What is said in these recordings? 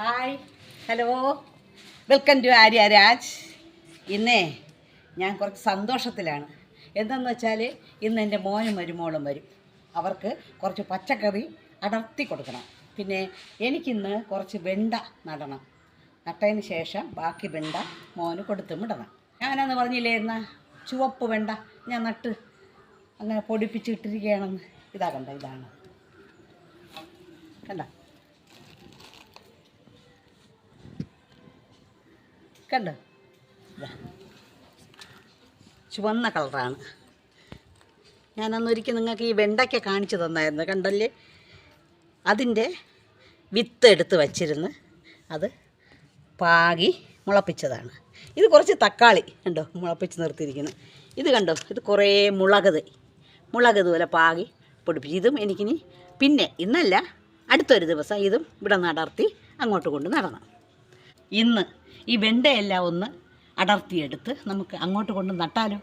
Hi hello welcome to Arya Raj ഇന്നേ ഞാൻ കുറച്ച് സന്തോഷത്തിലാണ്. എന്തെന്ന് വെച്ചാൽ ഇന്ന് എന്റെ മോനും മരുമോളും വരും. അവർക്ക് കുറച്ച് പച്ചക്കറി അടർത്തി കൊടുക്കണം. പിന്നെ എനിക്കിന്ന് കുറച്ച് വെണ്ട നടണം. നട്ടതിന് ശേഷം ബാക്കി വെണ്ട മോന് കൊടുത്തും വിടണം. ഞാനെന്ന് പറഞ്ഞില്ലേ എന്നാ? ചുവപ്പ് വെണ്ട ഞാൻ നട്ട് അങ്ങനെ പൊടിപ്പിച്ചിട്ടിരിക്കുകയാണെന്ന് ഇതാ കണ്ട ഇതാണ്. കണ്ട? കണ്ടോ? ചുവന്ന കളറാണ്. ഞാനന്നൊരിക്കൽ നിങ്ങൾക്ക് ഈ വെണ്ടയ്ക്ക കാണിച്ചു തന്നായിരുന്നു കണ്ടല്ലേ? അതിന്റെ വിത്ത് എടുത്ത് വച്ചിരുന്ന് അത് പാകി മുളപ്പിച്ചതാണ്. ഇത് കുറച്ച് തക്കാളി കണ്ടോ മുളപ്പിച്ച് നിർത്തിയിരിക്കുന്നു. ഇത് കണ്ടോ ഇത് കുറേ മുളക് തൈ മുളക് ഇതുപോലെ പാകി പൊടിപ്പിച്ച്. ഇതും എനിക്കിനി പിന്നെ ഇന്നല്ല അടുത്തൊരു ദിവസം ഇതും ഇവിടെ നടർത്തി അങ്ങോട്ട് കൊണ്ട് നടണം. ഇന്ന് ഈ വെണ്ടയെല്ലാം ഒന്ന് അടർത്തിയെടുത്ത് നമുക്ക് അങ്ങോട്ട് കൊണ്ട് നട്ടാലോ?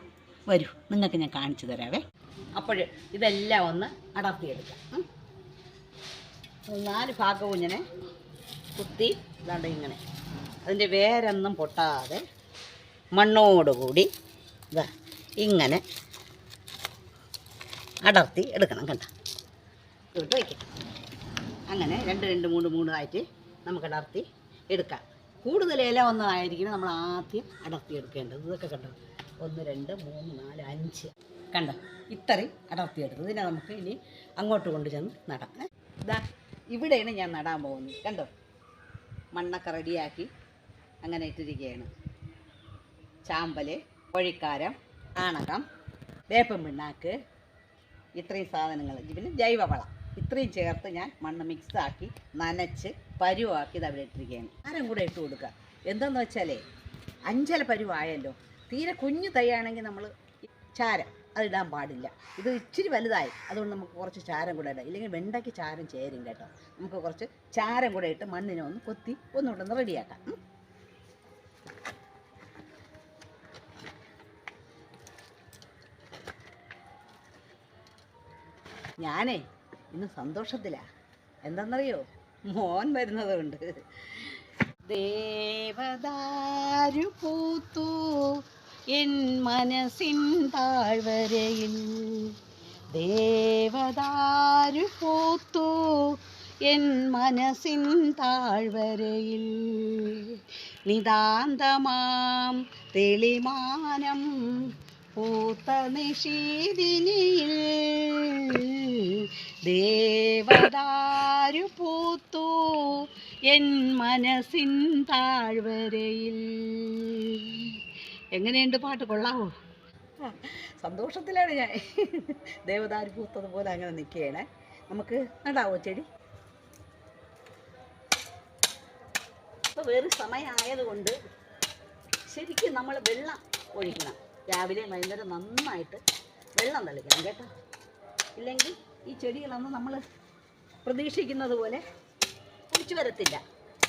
വരൂ നിങ്ങൾക്ക് ഞാൻ കാണിച്ചു തരാവേ. അപ്പോൾ ഇതെല്ലാം ഒന്ന് അടർത്തിയെടുക്കാം. നാല് ഭാഗവും ഇങ്ങനെ കുത്തി ഇതാണ്ട് ഇങ്ങനെ. അതിന്റെ വേരൊന്നും പൊട്ടാതെ മണ്ണോടുകൂടി ഇതാ ഇങ്ങനെ അടർത്തി എടുക്കണം കണ്ട. ഇട്ട് വയ്ക്കാം അങ്ങനെ രണ്ട് രണ്ട് മൂന്ന് മൂന്നായിട്ട് നമുക്ക് അടർത്തി എടുക്കാം. കൂടുതൽ ഇല വന്നതായിരിക്കണം നമ്മൾ ആദ്യം അടർത്തിയെടുക്കേണ്ടത്. ഇതൊക്കെ കണ്ടോ? ഒന്ന് രണ്ട് മൂന്ന് നാല് അഞ്ച്. കണ്ടോ? ഇത്രയും അടർത്തിയെടുത്തു ഇതിനെ നമുക്ക് ഇനി അങ്ങോട്ട് കൊണ്ട് ചെന്ന് നടാം. ഏ? ഇതാ ഇവിടെയാണ് ഞാൻ നടാൻ പോകുന്നത്. കണ്ടോ? മണ്ണൊക്കെ റെഡിയാക്കി അങ്ങനെ ഇട്ടിരിക്കുകയാണ്. ചാമ്പൽ കോഴിക്കാരം ആണകം വേപ്പം പിണ്ണാക്ക് ഇത്രയും സാധനങ്ങൾ. പിന്നെ ജൈവവളം ഇത്രയും ചേർത്ത് ഞാൻ മണ്ണ് മിക്സ് ആക്കി നനച്ച് പരുവാക്കി തവിടെ ഇട്ടിരിക്കുകയാണ്. ആരും കൂടെ ഇട്ട് കൊടുക്കുക. എന്താണെന്ന് വെച്ചാലേ അഞ്ചല പരുവായല്ലോ. തീരെ കുഞ്ഞു തൈയാണെങ്കിൽ നമ്മൾ ചാരം അതിടാൻ പാടില്ല. ഇത് ഇച്ചിരി വലുതായി. അതുകൊണ്ട് നമുക്ക് കുറച്ച് ചാരം കൂടെ ഇടാം. ഇല്ലെങ്കിൽ വെണ്ടയ്ക്ക് ചാരം ചേരും കേട്ടോ. നമുക്ക് കുറച്ച് ചാരം കൂടെ ഇട്ട് മണ്ണിനെ ഒന്ന് കൊത്തി ഒന്നുകൊണ്ടൊന്ന് ഒന്ന് റെഡിയാക്കാം. ഞാനേ ഇന്ന് സന്തോഷത്തിലാ. എന്തെന്നറിയോ? മോൻ വരുന്നതുകൊണ്ട്. ദേവദാരു പൂത്തു എൻ മനസ്സിൻ താഴ്വരയിൽ. ദേവദാരു പൂത്തു എൻ മനസ്സിൻ താഴ്വരയിൽ. നിതാന്തമാം തെളിമാനം പൂത്ത നിഷീദിനിയിൽ. ദേവദാരു പൂത്തു എൻ മനസ്സിൻ താഴ്വരയിൽ. എങ്ങനെയുണ്ട് പാട്ട്? കൊള്ളാവോ? സന്തോഷത്തിലാണ് ഞാൻ. ദേവദാരു പൂത്തതുപോലെ അങ്ങനെ നിൽക്കുകയാണ്. നമുക്ക് നടാവോ ചെടി? ഇപ്പോൾ വേറെ സമയമായതുകൊണ്ട് ശരിക്കും നമ്മൾ വെള്ളം ഒഴിക്കണം. രാവിലെ വൈകുന്നേരം നന്നായിട്ട് വെള്ളം തളിക്കണം കേട്ടോ? ഇല്ലെങ്കിൽ ഈ ചെടികളൊന്നും നമ്മൾ പ്രതീക്ഷിക്കുന്നത് പോലെ കുളിച്ചു വരത്തില്ല.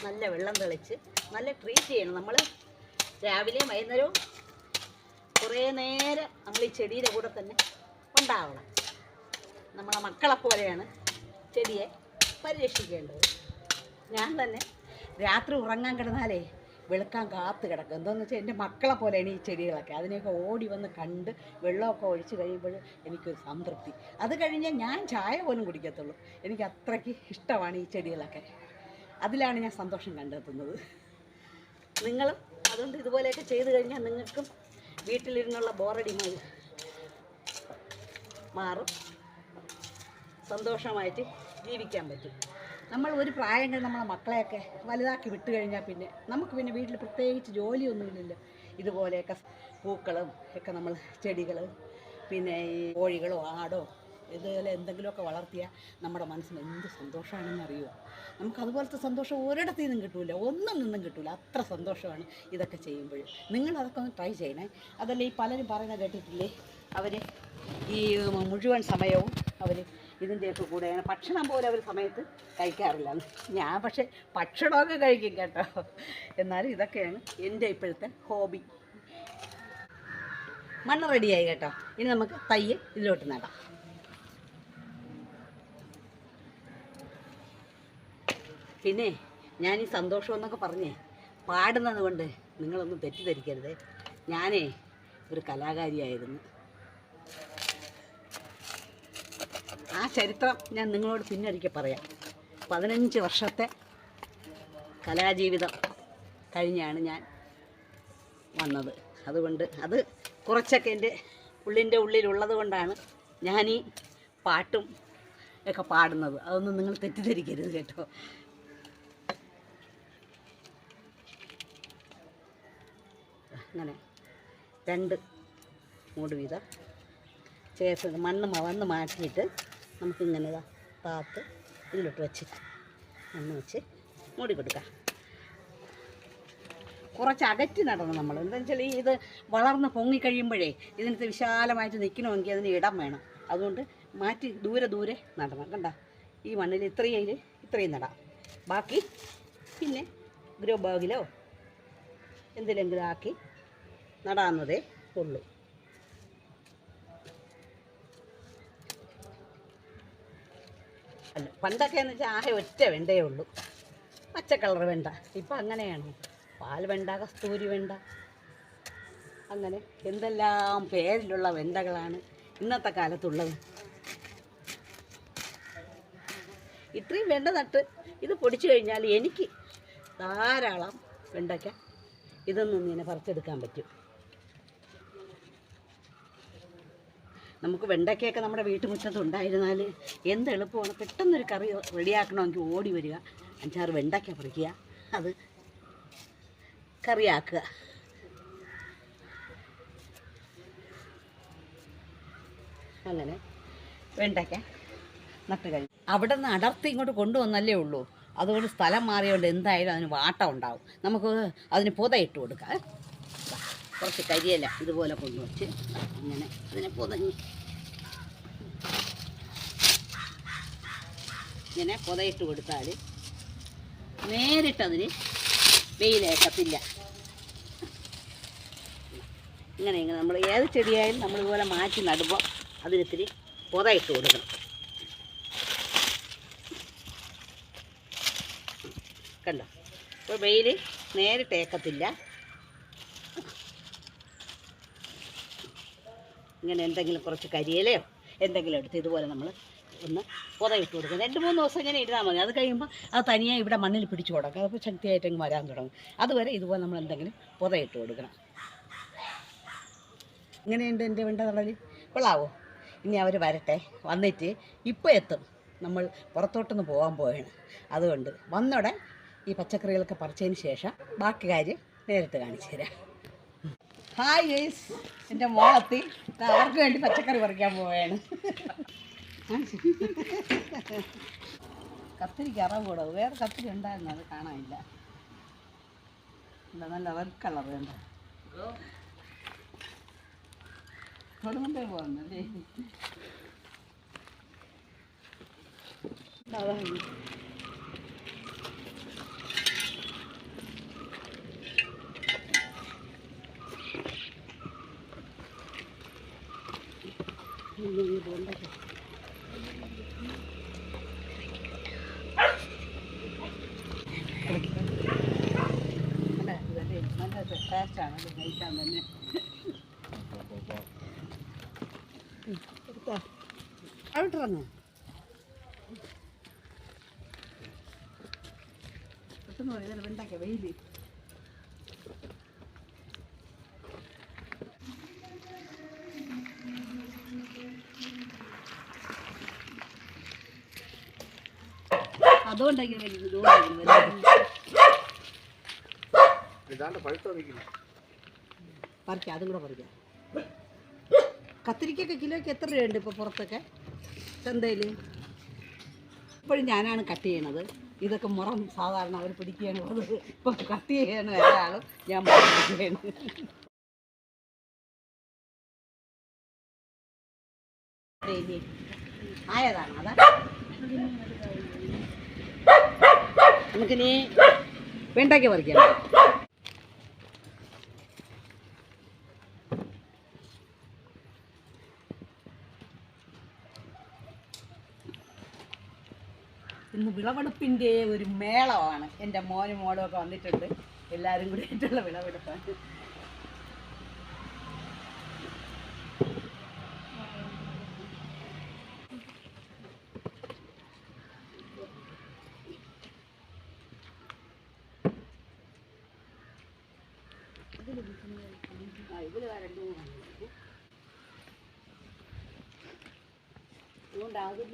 നല്ല വെള്ളം തെളിച്ച് നല്ല ട്രീറ്റ് ചെയ്യണം. നമ്മൾ രാവിലെയും വൈകുന്നേരവും കുറേ നേരം നമ്മൾ ഈ ചെടിയുടെ കൂടെ തന്നെ ഉണ്ടാവണം. നമ്മളെ മക്കളെ പോലെയാണ് ചെടിയെ പരിരക്ഷിക്കേണ്ടത്. ഞാൻ തന്നെ രാത്രി ഉറങ്ങാൻ കിടന്നാലേ വെളുക്കാൻ കാത്ത് കിടക്കും. എന്താണെന്ന് വെച്ചാൽ എന്റെ മക്കളെ പോലെയാണ് ഈ ചെടികളൊക്കെ. അതിനെയൊക്കെ ഓടി വന്ന് കണ്ട് വെള്ളമൊക്കെ ഒഴിച്ച് കഴിയുമ്പോൾ എനിക്കൊരു സംതൃപ്തി. അത് കഴിഞ്ഞാൽ ഞാൻ ചായ പോലും കുടിക്കത്തുള്ളൂ. എനിക്ക് അത്രയ്ക്ക് ഇഷ്ടമാണ് ഈ ചെടികളൊക്കെ. അതിലാണ് ഞാൻ സന്തോഷം കണ്ടെത്തുന്നത്. നിങ്ങളും അതുകൊണ്ട് ഇതുപോലെയൊക്കെ ചെയ്തു കഴിഞ്ഞാൽ നിങ്ങൾക്കും വീട്ടിലിരുന്നുള്ള ബോറടി മാറും. സന്തോഷമായിട്ട് ജീവിക്കാൻ പറ്റും. നമ്മൾ ഒരു പ്രായം കഴിഞ്ഞ് നമ്മളെ മക്കളെയൊക്കെ വലുതാക്കി വിട്ട് കഴിഞ്ഞാൽ പിന്നെ നമുക്ക് പിന്നെ വീട്ടിൽ പ്രത്യേകിച്ച് ജോലിയൊന്നുമില്ലല്ലോ ഇതുപോലെയൊക്കെ പൂക്കളും ഒക്കെ നമ്മൾ ചെടികൾ പിന്നെ ഈ കോഴികളോ ആടോ ഇതുപോലെ എന്തെങ്കിലുമൊക്കെ വളർത്തിയാൽ നമ്മുടെ മനസ്സിന് എന്ത് സന്തോഷമാണെന്ന് അറിയുമോ? നമുക്ക് അതുപോലത്തെ സന്തോഷം ഒരിടത്തു നിന്നും കിട്ടൂല. ഒന്നും നിന്നും കിട്ടൂല. അത്ര സന്തോഷമാണ് ഇതൊക്കെ ചെയ്യുമ്പോൾ. നിങ്ങൾ അതൊക്കെ ഒന്ന് ട്രൈ ചെയ്യണേ. അതല്ല ഈ പലരും പറയുന്നത് കേട്ടിട്ടില്ലേ? അവർ ഈ മുഴുവൻ സമയവും അവർ ഇതിന്റെയൊക്കെ കൂടെയാണ് ഭക്ഷണം പോലും അവർ സമയത്ത് കഴിക്കാറില്ല. ഞാൻ പക്ഷേ ഭക്ഷണമൊക്കെ കഴിക്കും കേട്ടോ. എന്നാലും ഇതൊക്കെയാണ് എന്റെ ഇപ്പോഴത്തെ ഹോബി. മണ്ണ് റെഡിയായി കേട്ടോ. ഇനി നമുക്ക് തയ്യ് ഇതിലോട്ട് നടാം. പിന്നെ ഞാൻ ഈ സന്തോഷം എന്നൊക്കെ പറഞ്ഞേ പാടുന്നത് കൊണ്ട് നിങ്ങളൊന്നും തെറ്റിദ്ധരിക്കരുത്. ഞാനേ ഒരു കലാകാരിയായിരുന്നു. ആ ചരിത്രം ഞാൻ നിങ്ങളോട് പിന്നൊരിക്കൽ പറയാം. പതിനഞ്ച് വർഷത്തെ കലാജീവിതം കഴിഞ്ഞാണ് ഞാൻ വന്നത്. അതുകൊണ്ട് അത് കുറച്ചൊക്കെ എന്റെ ഉള്ളിന്റെ ഉള്ളിലുള്ളത് കൊണ്ടാണ് ഞാനീ പാട്ടും ഒക്കെ പാടുന്നത്. അതൊന്നും നിങ്ങൾ തെറ്റിദ്ധരിക്കരുത് കേട്ടോ. അങ്ങനെ രണ്ട് മൂട് വീതം ചേർത്ത് മണ്ണ് വന്ന് മാറ്റിയിട്ട് നമുക്കിങ്ങനെ താത്ത് ഇതിലോട്ട് വെച്ച് ഒന്ന് വെച്ച് മൂടി കൊടുക്കാം. കുറച്ച് അകറ്റി നടണം നമ്മൾ. എന്താണെന്ന് വെച്ചാൽ ഇത് വളർന്ന് പൊങ്ങിക്കഴിയുമ്പോഴേ ഇതിനകത്ത് വിശാലമായിട്ട് നിൽക്കണമെങ്കിൽ അതിന് ഇടം വേണം. അതുകൊണ്ട് മാറ്റി ദൂരെ ദൂരെ നടണം. കണ്ട? ഈ മണ്ണിൽ ഇത്രയും ഇത്രയും നടാം. ബാക്കി പിന്നെ ഗ്രോ ബാഗിലോ എന്തിലെങ്കിലും ആക്കി നടാവുന്നതേ ഉള്ളൂ. അല്ല പണ്ടൊക്കെ എന്ന് വെച്ചാൽ ആകെ ഒറ്റ വെണ്ടയേ ഉള്ളൂ. പച്ച കളർ വെണ്ട. ഇപ്പം അങ്ങനെയാണ്. പാൽ വെണ്ട കസ്തൂരി വെണ്ട. അങ്ങനെ എന്തെല്ലാം പേരിലുള്ള വെണ്ടകളാണ് ഇന്നത്തെ കാലത്തുള്ളത്. ഇത്രയും വെണ്ട നട്ട് ഇത് പൊടിച്ചു കഴിഞ്ഞാൽ എനിക്ക് ധാരാളം വെണ്ടയ്ക്ക. ഇതൊന്നും ഇങ്ങനെ പറിച്ചെടുക്കാൻ പറ്റും. നമുക്ക് വെണ്ടയ്ക്കയൊക്കെ നമ്മുടെ വീട്ടുമുറ്റത്ത് ഉണ്ടായിരുന്നാൽ എന്ത് എളുപ്പമാണ് പെട്ടെന്നൊരു കറി റെഡിയാക്കണമെങ്കിൽ ഓടി വരിക. അഞ്ചാറ് വെണ്ടയ്ക്ക പറിക്കുക അത് കറിയാക്കുക. അങ്ങനെ വെണ്ടയ്ക്ക നട്ട് കഴിഞ്ഞു. അവിടെ നിന്ന് അടർത്തി ഇങ്ങോട്ട് കൊണ്ടുവന്നല്ലേ ഉള്ളൂ. അതുകൊണ്ട് സ്ഥലം മാറിയോണ്ട് എന്തായാലും അതിന് വാട്ടം ഉണ്ടാവും. നമുക്ക് അതിന് പുതയിട്ട് കൊടുക്കാം കുറച്ച് കരിയില ഇതുപോലെ കൊണ്ടുവച്ച് അങ്ങനെ ഇതിനെ പുതഞ്ഞ്. ഇങ്ങനെ പുതയിട്ട് കൊടുത്താൽ നേരിട്ടതിന് വെയിലേക്കത്തില്ല ഇങ്ങനെ ഇങ്ങനെ നമ്മൾ ഏത് ചെടിയായാലും നമ്മൾ ഇതുപോലെ മാറ്റി നടുമ്പോൾ അതിനിത്തിരി പുതയിട്ട് കൊടുക്കണം. കണ്ടോ? അപ്പോൾ വെയിൽ നേരിട്ട് ഇങ്ങനെ എന്തെങ്കിലും കുറച്ച് കരിയിലയോ എന്തെങ്കിലും എടുത്ത് ഇതുപോലെ നമ്മൾ ഒന്ന് പുതയിട്ട് കൊടുക്കും. രണ്ട് മൂന്ന് ദിവസം ഇങ്ങനെ ഇരുന്നാൽ മതി. അത് കഴിയുമ്പോൾ അത് തനിയെ ഇവിടെ മണ്ണിൽ പിടിച്ചു കൊടുക്കും. അപ്പോൾ ശക്തിയായിട്ട് അങ്ങ് വരാൻ തുടങ്ങും. അതുവരെ ഇതുപോലെ നമ്മൾ എന്തെങ്കിലും പുതയിട്ട് കൊടുക്കണം. ഇങ്ങനെയുണ്ട് എന്റെ വെണ്ട തളൽ കൊള്ളാവോ? ഇനി അവർ വരട്ടെ. വന്നിട്ട് ഇപ്പോൾ എത്തും. നമ്മൾ പുറത്തോട്ടൊന്ന് പോകാൻ പോവുകയാണ് അതുകൊണ്ട് വന്നോടെ ഈ പച്ചക്കറികളൊക്കെ പറിച്ചതിന് ശേഷം ബാക്കി കാര്യം നേരിട്ട് കാണിച്ചു തരാം. ഹായ് ഗൈസ് എന്റെ മോളെത്തി ദാ അവർക്ക് വേണ്ടി പച്ചക്കറി പറിക്കാൻ പോവുകയാണ് കത്തിരിക്ക് അറവ് കൂടെ. വേറെ കത്തിരി ഉണ്ടായിരുന്നു അത് കാണാനില്ല. എന്താ നല്ല റെഡ് കളർ വേണ്ട തൊടുമുണ്ടേ പോകുന്നല്ലേ അതാണ് നല്ല ടേസ്റ്റാണ് അത് കഴിക്കാൻ തന്നെ. അവിട്ടിറങ്ങോ പെട്ടെന്ന് അതുകൊണ്ടെങ്കിലും വലുത് ഇതാണ്ട് പഴുത്ത നിൽക്കുന്നു പറിക്കാം അതും കൂടെ പറിക്കാം. കത്തിരിക്കൊക്കെ കിലോയ്ക്ക് എത്ര രൂപയുണ്ട് ഇപ്പോൾ പുറത്തൊക്കെ? ചന്തയിൽ ഇപ്പോഴും ഞാനാണ് കട്ട് ചെയ്യണത്. ഇതൊക്കെ മുറം സാധാരണ അവർ പിടിക്കുകയാണ് ഉള്ളത്. ഇപ്പം കട്ട് ചെയ്യണ ഒരാളും ഞാൻ പിടിക്കുകയാണ്. ആയതാണ് അതാ. നമുക്കിനി വെണ്ടയ്ക്ക പറിക്കാം. ഇന്ന് വിളവെടുപ്പിന്റെ ഒരു മേളമാണ്. എന്റെ മോനും മോളും ഒക്കെ വന്നിട്ടുണ്ട്. എല്ലാവരും കൂടി ആയിട്ടുള്ള വിളവെടുപ്പാണ് അതുകൊണ്ട് അതിൽ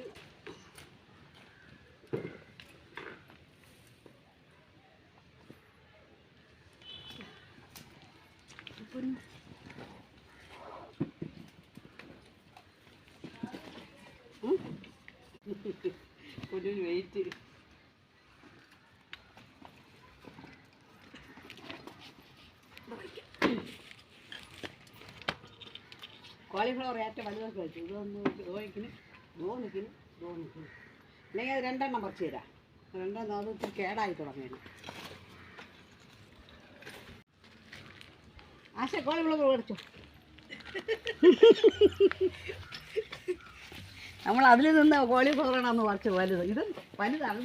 പിന്നെ ഉം? വെയിറ്റ് കോളിഫ്ലവർ ഏറ്റവും വലുതൊക്കെ വെച്ചു. ഇതൊന്ന് ദോഹിക്കിന് ദോണിക്കിന് ദോണിക്കിന് അല്ലെങ്കിൽ അത് രണ്ടെണ്ണം കുറച്ച് തരാം. രണ്ടെണ്ണം അത് ഇത്തിരി കേടായി തുടങ്ങിയാണ് ആശ കോളിഫ്ലവർ മേടിച്ചോ നമ്മൾ അതിൽ നിന്ന് കോളിഫ്ലവറാണെന്ന് പറിച്ച് വലുത്. ഇത് വലുതാണ്.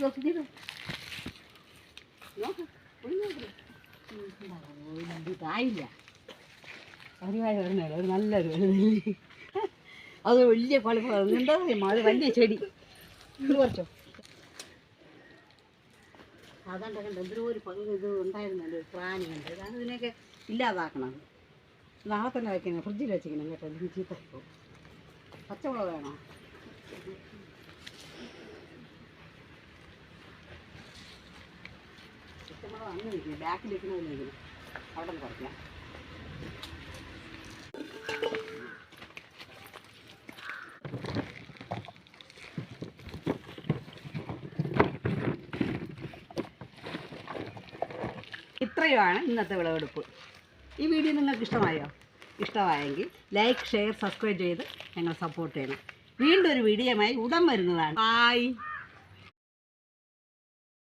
ഇത് ഇതായില്ല അറിവായി വരുന്നത് ഒരു നല്ലൊരു വലുതല്ലേ അത് വലിയ കോളിഫ്ലവർ എന്താ അത് വലിയ ചെടി. ഇത് കുറച്ചോ? അതാണ്ട് കണ്ട്? എന്തൊരു ഒരു പങ്ക് ഇത് ഉണ്ടായിരുന്നല്ലോ. പ്രാണിയുണ്ട് ഇതാണ് ഇതിനെയൊക്കെ ഇല്ലാതാക്കണം നാളെ തന്നെ വയ്ക്കണം. ഫ്രിഡ്ജിൽ വെച്ചിരിക്കണം കേട്ടോ. അല്ലെങ്കിൽ ചീത്തപ്പോ പച്ചമുളക് വേണോ? ഇത്രയുമാണ് ഇന്നത്തെ വിളവെടുപ്പ്. ഈ വീഡിയോ നിങ്ങൾക്ക് ഇഷ്ടമായോ? ഇഷ്ടമായെങ്കിൽ ലൈക്ക് ഷെയർ സബ്സ്ക്രൈബ് ചെയ്ത് ഞങ്ങൾ സപ്പോർട്ട് ചെയ്യണം. വീണ്ടും ഒരു വീഡിയോയുമായി ഉടൻ വരുന്നതാണ്. ബായ്